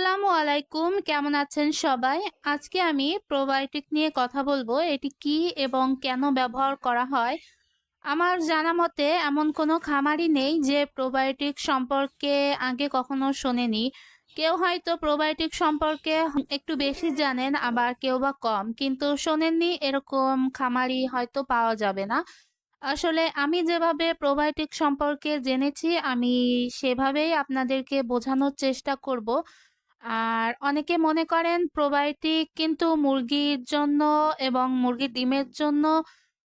আসসালামু আলাইকুম। কেমন আছেন সবাই? আজকে আমি প্রোবায়োটিক নিয়ে কথা বলব। এটি কি এবং কেন ব্যবহার করা হয়? আমার জানা মতে এমন কোনো খামারই নেই যে প্রোবায়োটিক সম্পর্কে আগে কখনো শোনেনি। কেউ হয়তো প্রোবায়োটিক সম্পর্কে একটু বেশি জানেন, আবার কেউ বা কম। কিন্তু শোনেননি এরকম খামারই হয়তো পাওয়া যাবে না। আসলে আমি যেভাবে প্রোবায়োটিক সম্পর্কে জেনেছি, আমি সেভাবেই আপনাদেরকে বোঝানোর চেষ্টা করব। আর অনেকে মনে করেন প্রোবায়োটিক কিন্তু মুরগির জন্য এবং মুরগির ডিমের জন্য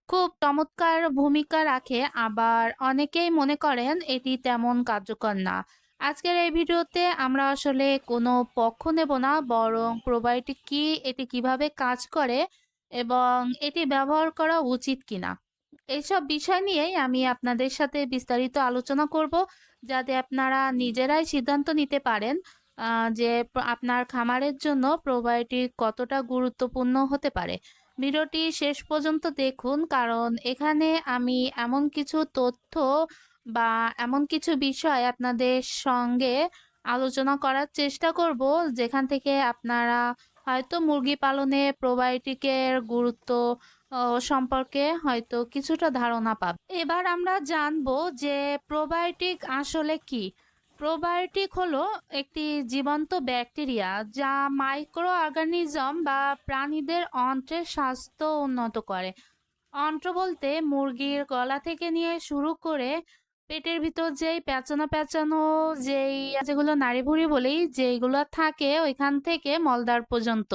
খুব চমৎকার ভূমিকা রাখে। আবার অনেকেই মনে করেন এটি তেমন কার্যকর না। আজকের এই ভিডিওতে আমরা আসলে কোনো পক্ষ নেব না, বরং প্রোবায়োটিক কি, এটি কীভাবে কাজ করে এবং এটি ব্যবহার করা উচিত কিনা এইসব বিষয় নিয়েই আমি আপনাদের সাথে বিস্তারিত আলোচনা করব, যাতে আপনারা নিজেরাই সিদ্ধান্ত নিতে পারেন। যে আপনার খামারের জন্য প্রোবায়োটিক কতটা গুরুত্বপূর্ণ হতে পারে? ভিডিওটি শেষ পর্যন্ত দেখুন, কারণ এখানে আমি এমন কিছু তথ্য বা এমন কিছু বিষয় আপনাদের সঙ্গে আলোচনা করার চেষ্টা করব, যেখান থেকে আপনারা হয়তো মুরগি পালনে প্রোবায়োটিকের গুরুত্ব সম্পর্কে হয়তো কিছুটা ধারণা পাবে এবার আমরা জানব যে প্রোবায়োটিক আসলে কি। প্রোবায়োটিক হলো একটি জীবন্ত ব্যাকটেরিয়া যা মাইক্রো অর্গানিজম বা প্রাণীদের অন্ত্রের স্বাস্থ্য উন্নত করে। অন্ত্র বলতে মুরগির গলা থেকে নিয়ে শুরু করে পেটের ভিতর যেই পেঁচানো পেঁচানো যেই যেগুলো নাড়িভুড়ি বলি, যেইগুলো থাকে ওইখান থেকে মলদ্বার পর্যন্ত।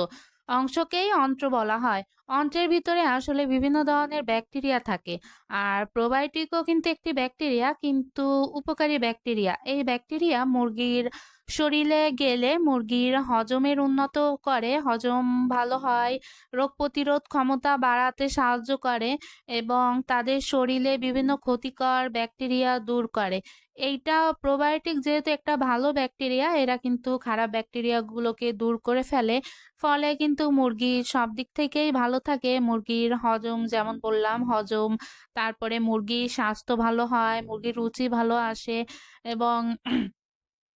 অংশকেই অন্ত্র বলা হয়। অন্ত্রের ভিতরে আসলে বিভিন্ন ধরনের ব্যাকটেরিয়া থাকে। আর প্রোবায়োটিকও কিন্তু একটি ব্যাকটেরিয়া, কিন্তু উপকারী ব্যাকটেরিয়া। এই ব্যাকটেরিয়া মুরগির শরীরে গেলে মুরগির হজমের উন্নত করে, হজম ভালো হয়, রোগ প্রতিরোধ ক্ষমতা বাড়াতে সাহায্য করে এবং তাদের শরীরে বিভিন্ন ক্ষতিকর ব্যাকটেরিয়া দূর করে। এইটা প্রোবায়োটিক যেহেতু একটা ভালো ব্যাকটেরিয়া, এরা কিন্তু খারাপ ব্যাকটেরিয়াগুলোকে দূর করে ফেলে। ফলে কিন্তু মুরগি সব দিক থেকেই ভালো থাকে। মুরগির হজম যেমন বললাম, হজম, তারপরে মুরগির স্বাস্থ্য ভালো হয়, মুরগির রুচি ভালো আসে এবং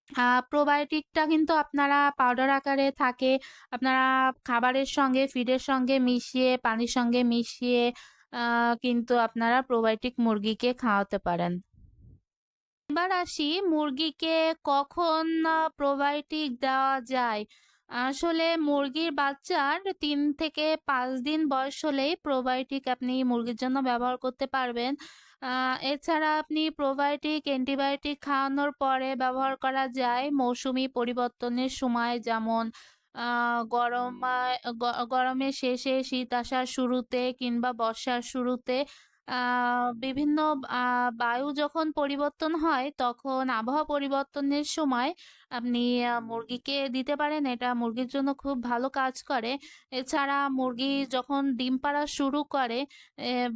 আহ প্রোবায়োটিকটা কিন্তু আপনারা পাউডার আকারে থাকে। আপনারা খাবারের সঙ্গে ফিডের সঙ্গে মিশিয়ে, পানির সঙ্গে মিশিয়ে কিন্তু আপনারা প্রোবায়োটিক মুরগিকে খাওয়াতে পারেন। এবার আসি মুরগিকে কখন প্রোবায়োটিক দেওয়া যায়। আসলে মুরগির বাচ্চার তিন থেকে পাঁচ দিন বয়স হলেই প্রোবায়োটিক আপনি মুরগির জন্য ব্যবহার করতে পারবেন। এছাড়া আপনি প্রোবায়োটিক অ্যান্টিবায়োটিক খাওয়ানোর পরে ব্যবহার করা যায় মৌসুমি পরিবর্তনের সময় যেমন গরম গরমের শেষে শীত আসার শুরুতে কিংবা বর্ষার শুরুতে বিভিন্ন বায়ু যখন পরিবর্তন হয় তখন আবহাওয়া পরিবর্তনের সময় আপনি মুরগিকে দিতে পারেন, এটা মুরগির জন্য খুব ভালো কাজ করে। এছাড়া মুরগি যখন ডিম পাড়া শুরু করে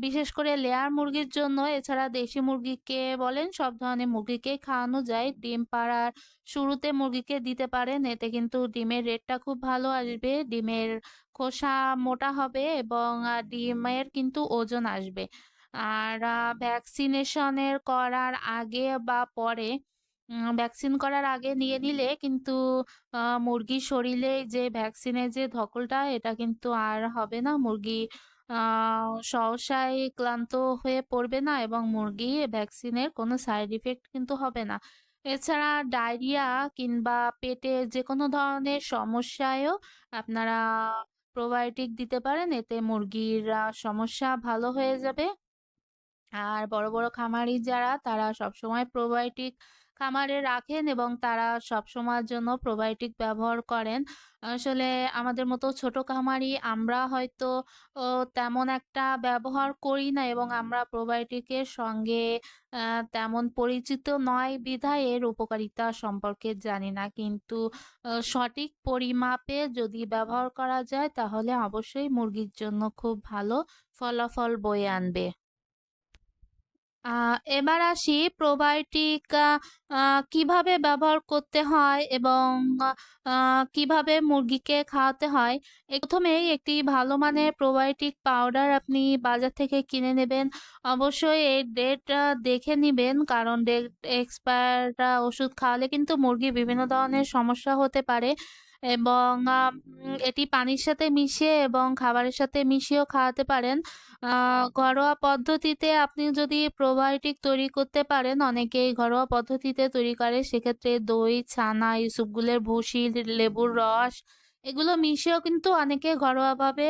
বিশেষ করে লেয়ার মুরগির জন্য, এছাড়া দেশি মুরগিকে বলেন, সব ধরনের মুরগিকে খাওয়ানো যায়। ডিম পাড়ার শুরুতে মুরগিকে দিতে পারেন, এতে কিন্তু ডিমের রেটটা খুব ভালো আসবে, ডিমের খোসা মোটা হবে এবং ডিমের কিন্তু ওজন আসবে। আর ভ্যাকসিনেশনের করার আগে বা পরে ভ্যাকসিন করার আগে নিয়ে নিলে কিন্তু মুরগির শরীরে যে ভ্যাকসিনের যে ধকলটা, এটা কিন্তু আর হবে না। মুরগি আহ সহসাই ক্লান্ত হয়ে পড়বে না এবং মুরগি ভ্যাকসিনের কোনো সাইড ইফেক্ট কিন্তু হবে না। এছাড়া ডায়রিয়া কিংবা পেটে যে কোনো ধরনের সমস্যায়ও আপনারা প্রোবায়োটিক দিতে পারেন, এতে মুরগির সমস্যা ভালো হয়ে যাবে। আর বড় বড় খামারি যারা, তারা সবসময় প্রোবায়োটিক খামারে রাখেন এবং তারা সবসময়ের জন্য প্রোবায়োটিক ব্যবহার করেন। আসলে আমাদের মতো ছোট খামারি আমরা হয়তো তেমন একটা ব্যবহার করি না এবং আমরা প্রোবায়োটিকের সঙ্গে তেমন পরিচিত নয় বিধায় এর উপকারিতা সম্পর্কে জানি না। কিন্তু সঠিক পরিমাপে যদি ব্যবহার করা যায় তাহলে অবশ্যই মুরগির জন্য খুব ভালো ফলাফল বয়ে আনবে। এবার আসি প্রোবায়োটিক কীভাবে ব্যবহার করতে হয় এবং কীভাবে মুরগিকে খাওয়াতে হয়। প্রথমেই একটি ভালো মানের প্রোবায়োটিক পাউডার আপনি বাজার থেকে কিনে নেবেন। অবশ্যই এই ডেট দেখে নিবেন কারণ ডেট এক্সপায়ার ওষুধ খাওয়ালে কিন্তু মুরগি বিভিন্ন ধরনের সমস্যা হতে পারে। এবং এটি পানির সাথে মিশিয়ে এবং খাবারের সাথে মিশিয়েও খাওয়াতে পারেন। ঘরোয়া পদ্ধতিতে আপনি যদি প্রোবায়োটিক তৈরি করতে পারেন, অনেকেই ঘরোয়া পদ্ধতিতে তৈরি করে। সেক্ষেত্রে দই, ছানা ইসবগুলের ভুসি, লেবুর রস এগুলো মিশিয়েও কিন্তু অনেকে ঘরোয়াভাবে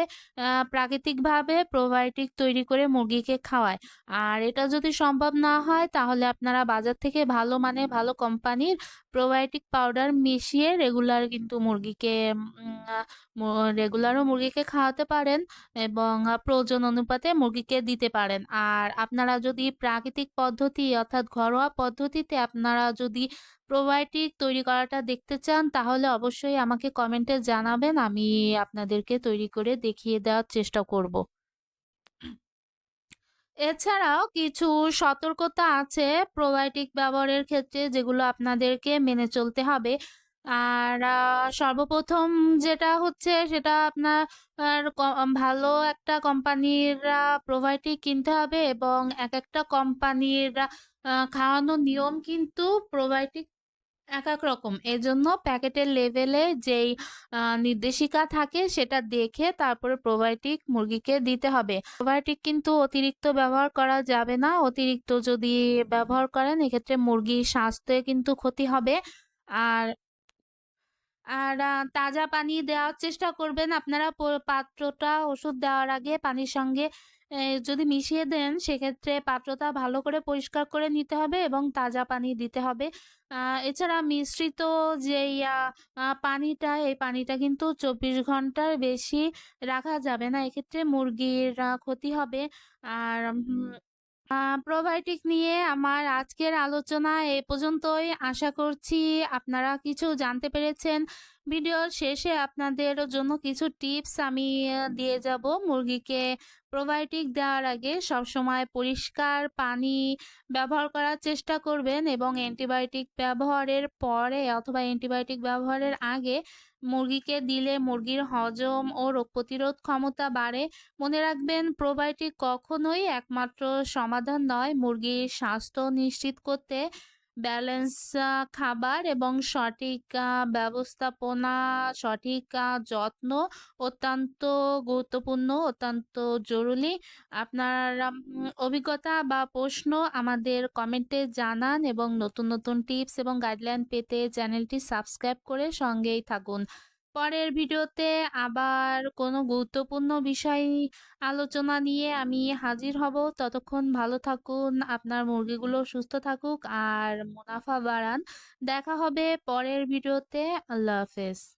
প্রাকৃতিকভাবে প্রোবায়োটিক তৈরি করে মুরগিকে খাওয়ায়। আর এটা যদি সম্ভব না হয়, তাহলে আপনারা বাজার থেকে ভালো মানে ভালো কোম্পানির প্রোবায়োটিক পাউডার মিশিয়ে রেগুলার কিন্তু মুরগিকে রেগুলারও মুরগিকে খাওয়াতে পারেন এবং প্রয়োজন অনুপাতে মুরগিকে দিতে পারেন। আর আপনারা যদি প্রাকৃতিক পদ্ধতি অর্থাৎ ঘরোয়া পদ্ধতিতে আপনারা যদি প্রোবায়োটিক তৈরি করাটা দেখতে চান, তাহলে অবশ্যই আমাকে কমেন্টে জানাবেন, আমি আপনাদেরকে তৈরি করে দেখিয়ে দেওয়ার চেষ্টা করব। এছাড়াও কিছু সতর্কতা আছে প্রোবায়োটিক ব্যবহারের ক্ষেত্রে যেগুলো আপনাদেরকে মেনে চলতে হবে। আর সর্বপ্রথম যেটা হচ্ছে সেটা আপনার ভালো একটা কোম্পানির প্রোবায়োটিক কিনতে হবে এবং এক একটা কোম্পানির খাওয়ানোর নিয়ম কিন্তু প্রোবায়োটিক এক এক রকম। এজন্য প্যাকেটের লেভেলে যেই নির্দেশিকা থাকে সেটা দেখে তারপরে প্রোবায়োটিক মুরগিকে দিতে হবে। প্রোবায়োটিক কিন্তু অতিরিক্ত ব্যবহার করা যাবে না। অতিরিক্ত যদি ব্যবহার করেন, এক্ষেত্রে মুরগির স্বাস্থ্যে কিন্তু ক্ষতি হবে। আর আর তাজা পানি দেওয়ার চেষ্টা করবেন। আপনারা পাত্রটা ওষুধ দেওয়ার আগে পানির সঙ্গে যদি মিশিয়ে দেন সেক্ষেত্রে পাত্রটা ভালো করে পরিষ্কার করে নিতে হবে এবং তাজা পানি দিতে হবে। এছাড়া মিশ্রিত আহ, পানিটা এই পানিটা কিন্তু চব্বিশ ঘণ্টার বেশি রাখা যাবে না। এক্ষেত্রে মুরগির ক্ষতি হবে। আর প্রোবায়োটিক নিয়ে আমার আজকের আলোচনা এ পর্যন্তই। আশা করছি আপনারা কিছু জানতে পেরেছেন। ভিডিওর শেষে আপনাদের জন্য কিছু টিপস আমি দিয়ে যাব। মুরগিকে প্রোবায়োটিক দেওয়ার আগে সবসময় পরিষ্কার পানি ব্যবহার করার চেষ্টা করবেন এবং অ্যান্টিবায়োটিক ব্যবহারের পরে অথবা অ্যান্টিবায়োটিক ব্যবহারের আগে মুরগিকে দিলে মুরগির হজম ও রোগ প্রতিরোধ ক্ষমতা বাড়ে। মনে রাখবেন প্রোবায়োটিক কখনোই একমাত্র সমাধান নয়, মুরগির স্বাস্থ্য নিশ্চিত করতে ব্যালেন্স খাবার এবং সঠিক ব্যবস্থাপনা, সঠিক যত্ন অত্যন্ত গুরুত্বপূর্ণ, অত্যন্ত জরুরি। আপনার অভিজ্ঞতা বা প্রশ্ন আমাদের কমেন্টে জানান এবং নতুন নতুন টিপস এবং গাইডলাইন পেতে চ্যানেলটি সাবস্ক্রাইব করে সঙ্গেই থাকুন। পরের ভিডিওতে আবার কোনো গুরুত্বপূর্ণ বিষয় আলোচনা নিয়ে আমি হাজির হব। ততক্ষণ ভালো থাকুন, আপনার মুরগিগুলো সুস্থ থাকুক, আর মুনাফা বাড়ান। দেখা হবে পরের ভিডিওতে। আল্লাহ হাফেজ।